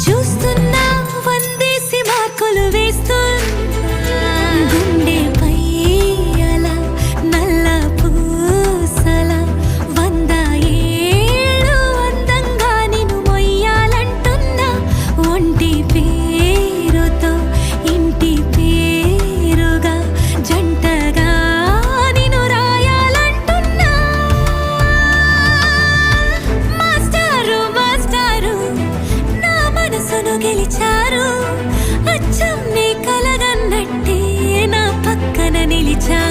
just a గెలిచారు. అచ్చం నీ కలగన్నట్టే నా పక్కన నిలిచారు.